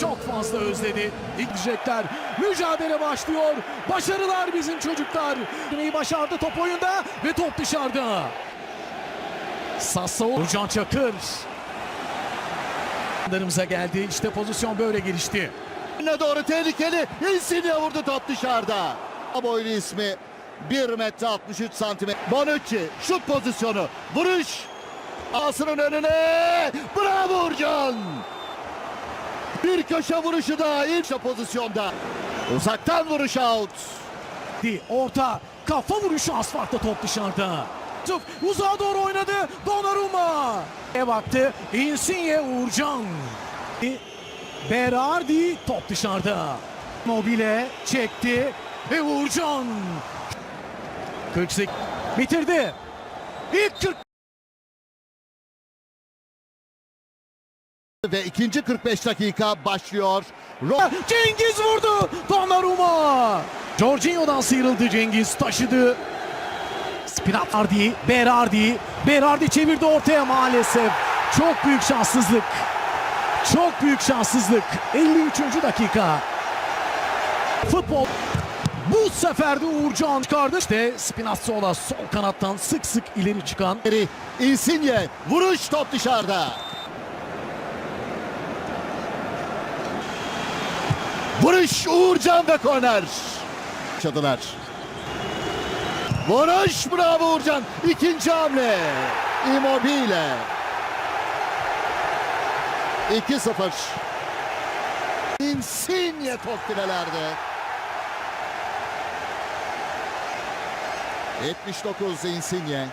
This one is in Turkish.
çok fazla özledi. İlk mücadele başlıyor. Başarılar bizim çocuklar. Neyi başardı top oyunda ve top dışarıda. Sassa Uğurcan Çakır. Yanlarımıza geldi. İşte pozisyon böyle gelişti. Ne doğru tehlikeli. Insigne vurdu top dışarıda. Boylu ismi 1 metre 63 santimetre. Bonucci şut pozisyonu. Vuruş. Ağasının önüne. Bravo Uğurcan. Bir köşe vuruşu da ilk pozisyonda. Uzaktan vuruş out. Di orta kafa vuruşu asfaltta top dışarıda. Yusuf uzağa doğru oynadı Donnarumma. E baktı Insigne Uğurcan. Berardi top dışarıda. Mobile çekti ve Uğurcan. 48 bitirdi. İlk 40 Ve ikinci 45 dakika başlıyor. Cengiz vurdu. Donnarumma. Jorginho'dan sıyrıldı Cengiz taşıdı. Spinazzi, Berardi. Berardi çevirdi ortaya maalesef. Çok büyük şanssızlık. Çok büyük şanssızlık. 53. dakika. Futbol bu sefer de Uğurcan çıkardı. İşte Spinazzola sol kanattan sık sık ileri çıkan Insigne vuruş top dışarıda. Vuruş Uğurcan ve korner. Çadılar. Vuruş bravo Uğurcan. İkinci hamle. Immobile. 2-0. Insigne top filelerde. 79 Insigne.